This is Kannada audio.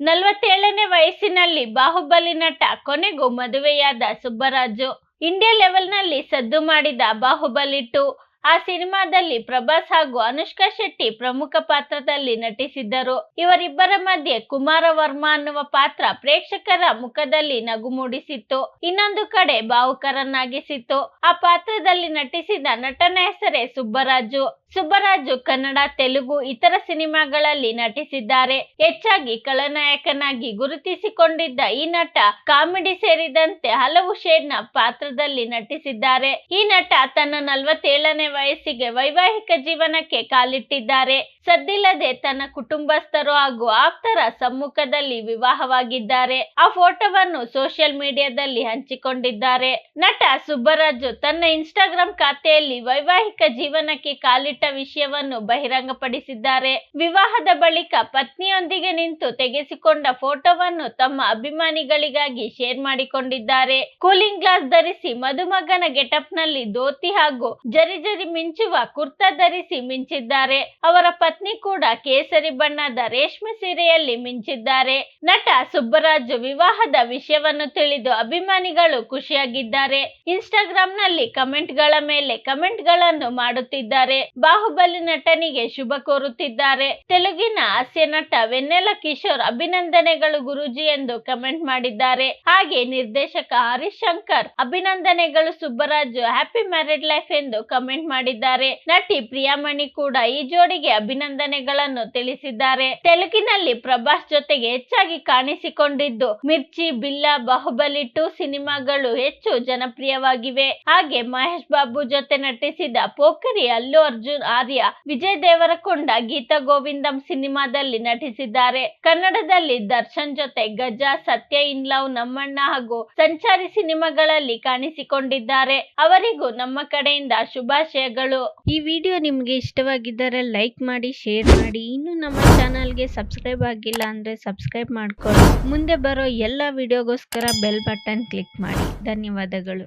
ನಲವತ್ತೇಳನೇ ವಯಸ್ಸಿನಲ್ಲಿ ಬಾಹುಬಲಿ ನಟ, ಕೊನೆಗೂ ಮದುವೆಯಾದ ಸುಬ್ಬರಾಜು. ಇಂಡಿಯಾ ಲೆವೆಲ್ನಲ್ಲಿ ಸದ್ದು ಮಾಡಿದ ಬಾಹುಬಲಿ ಟು, ಆ ಸಿನಿಮಾದಲ್ಲಿ ಪ್ರಭಾಸ್ ಹಾಗೂ ಅನುಷ್ಕಾ ಶೆಟ್ಟಿ ಪ್ರಮುಖ ಪಾತ್ರದಲ್ಲಿ ನಟಿಸಿದ್ದರು. ಇವರಿಬ್ಬರ ಮಧ್ಯೆ ಕುಮಾರ ವರ್ಮಾ ಅನ್ನುವ ಪಾತ್ರ ಪ್ರೇಕ್ಷಕರ ಮುಖದಲ್ಲಿ ನಗು ಮೂಡಿಸಿತ್ತು. ಇನ್ನೊಂದು ಕಡೆ ಭಾವುಕರನ್ನಾಗಿಸಿತ್ತು. ಆ ಪಾತ್ರದಲ್ಲಿ ನಟಿಸಿದ ನಟನ ಹೆಸರೇ ಸುಬ್ಬರಾಜು. ಸುಬ್ಬರಾಜು ಕನ್ನಡ, ತೆಲುಗು, ಇತರ ಸಿನಿಮಾಗಳಲ್ಲಿ ನಟಿಸಿದ್ದಾರೆ. ಹೆಚ್ಚಾಗಿ ಖಳನಾಯಕನಾಗಿ ಗುರುತಿಸಿಕೊಂಡಿದ್ದ ಈ ನಟ ಕಾಮಿಡಿ ಸೇರಿದಂತೆ ಹಲವು ಶೇಡ್ನ ಪಾತ್ರದಲ್ಲಿ ನಟಿಸಿದ್ದಾರೆ. ಈ ನಟ ತನ್ನ ನಲವತ್ತೇಳನೇ ವಯಸ್ಸಿಗೆ ವೈವಾಹಿಕ ಜೀವನಕ್ಕೆ ಕಾಲಿಟ್ಟಿದ್ದಾರೆ. ಸದ್ದಿಲ್ಲದೆ ತನ್ನ ಕುಟುಂಬಸ್ಥರು ಹಾಗೂ ಆಪ್ತರ ಸಮ್ಮುಖದಲ್ಲಿ ವಿವಾಹವಾಗಿದ್ದಾರೆ. ಆ ಫೋಟೋವನ್ನು ಸೋಷಿಯಲ್ ಮೀಡಿಯಾದಲ್ಲಿ ಹಂಚಿಕೊಂಡಿದ್ದಾರೆ. ನಟ ಸುಬ್ಬರಾಜು ತನ್ನ ಇನ್ಸ್ಟಾಗ್ರಾಂ ಖಾತೆಯಲ್ಲಿ ವೈವಾಹಿಕ ಜೀವನಕ್ಕೆ ಕಾಲಿಟ್ಟ ವಿಷಯವನ್ನು ಬಹಿರಂಗಪಡಿಸಿದ್ದಾರೆ. ವಿವಾಹದ ಬಳಿಕ ಪತ್ನಿಯೊಂದಿಗೆ ನಿಂತು ತೆಗೆಸಿಕೊಂಡ ಫೋಟೋವನ್ನು ತಮ್ಮ ಅಭಿಮಾನಿಗಳಿಗಾಗಿ ಶೇರ್ ಮಾಡಿಕೊಂಡಿದ್ದಾರೆ. ಕೂಲಿಂಗ್ ಗ್ಲಾಸ್ ಧರಿಸಿ ಮದುಮಗನ ಗೆಟಪ್ನಲ್ಲಿ ಧೋತಿ ಹಾಗೂ ಜರಿ ಜರಿ ಮಿಂಚುವ ಕುರ್ತಾ ಧರಿಸಿ ಮಿಂಚಿದ್ದಾರೆ. ಅವರ ಪತ್ನಿ ಕೂಡ ಕೇಸರಿ ಬಣ್ಣದ ರೇಷ್ಮೆ ಸೀರೆಯಲ್ಲಿ ಮಿಂಚಿದ್ದಾರೆ. ನಟ ಸುಬ್ಬರಾಜು ವಿವಾಹದ ವಿಷಯವನ್ನು ತಿಳಿದು ಅಭಿಮಾನಿಗಳು ಖುಷಿಯಾಗಿದ್ದಾರೆ. ಇನ್ಸ್ಟಾಗ್ರಾಂ ನಲ್ಲಿ ಕಮೆಂಟ್ಗಳ ಮೇಲೆ ಕಮೆಂಟ್ಗಳನ್ನು ಮಾಡುತ್ತಿದ್ದಾರೆ. ಬಾಹುಬಲಿ ನಟನಿಗೆ ಶುಭ ಕೋರುತ್ತಿದ್ದಾರೆ. ತೆಲುಗಿನ ಹಾಸ್ಯ ನಟ ವೆನ್ನೆಲ ಕಿಶೋರ್ ಅಭಿನಂದನೆಗಳು ಗುರುಜಿ ಎಂದು ಕಮೆಂಟ್ ಮಾಡಿದ್ದಾರೆ. ಹಾಗೆ ನಿರ್ದೇಶಕ ಹರೀಶ್ ಶಂಕರ್ ಅಭಿನಂದನೆಗಳು ಸುಬ್ಬರಾಜು ಹ್ಯಾಪಿ ಮ್ಯಾರಿಡ್ ಲೈಫ್ ಎಂದು ಕಮೆಂಟ್ ಮಾಡಿದ್ದಾರೆ. ನಟಿ ಪ್ರಿಯಾಮಣಿ ಕೂಡ ಈ ಜೋಡಿಗೆ ಅಭಿನಂದನೆಗಳನ್ನು ತಿಳಿಸಿದ್ದಾರೆ. ತೆಲುಗಿನಲ್ಲಿ ಪ್ರಭಾಸ್ ಜೊತೆಗೆ ಹೆಚ್ಚಾಗಿ ಕಾಣಿಸಿಕೊಂಡಿದ್ದು ಮಿರ್ಚಿ, ಬಿಲ್ಲಾ, ಬಾಹುಬಲಿ ಟು ಸಿನಿಮಾಗಳು ಹೆಚ್ಚು ಜನಪ್ರಿಯವಾಗಿವೆ. ಹಾಗೆ ಮಹೇಶ್ ಬಾಬು ಜೊತೆ ನಟಿಸಿದ ಪೋಖರಿ ಅಲ್ಲು ಅರ್ಜುನ್ ಆರ್ಯ ವಿಜಯ್ ದೇವರಕೊಂಡ ಗೀತಾ ಗೋವಿಂದಂ ಸಿನಿಮಾದಲ್ಲಿ ನಟಿಸಿದ್ದಾರೆ. ಕನ್ನಡದಲ್ಲಿ ದರ್ಶನ್ ಜೊತೆ ಗಜ, ಸತ್ಯ ಇನ್ ಲವ್ ನಮ್ಮಣ್ಣ ಹಾಗೂ ಸಂಚಾರಿ ಸಿನಿಮಾಗಳಲ್ಲಿ ಕಾಣಿಸಿಕೊಂಡಿದ್ದಾರೆ. ಅವರಿಗೂ ನಮ್ಮ ಕಡೆಯಿಂದ ಶುಭಾಶಯಗಳು. ಈ ವಿಡಿಯೋ ನಿಮ್ಗೆ ಇಷ್ಟವಾಗಿದ್ದರೆ ಲೈಕ್ ಮಾಡಿ, ಶೇರ್ ಮಾಡಿ. ಇನ್ನು ನಮ್ಮ ಚಾನಲ್ಗೆ ಸಬ್ಸ್ಕ್ರೈಬ್ ಆಗಿಲ್ಲ ಅಂದ್ರೆ ಸಬ್ಸ್ಕ್ರೈಬ್ ಮಾಡ್ಕೊಳ್ಳಿ. ಮುಂದೆ ಬರೋ ಎಲ್ಲ ವಿಡಿಯೋಗೋಸ್ಕರ ಬೆಲ್ ಬಟನ್ ಕ್ಲಿಕ್ ಮಾಡಿ. ಧನ್ಯವಾದಗಳು.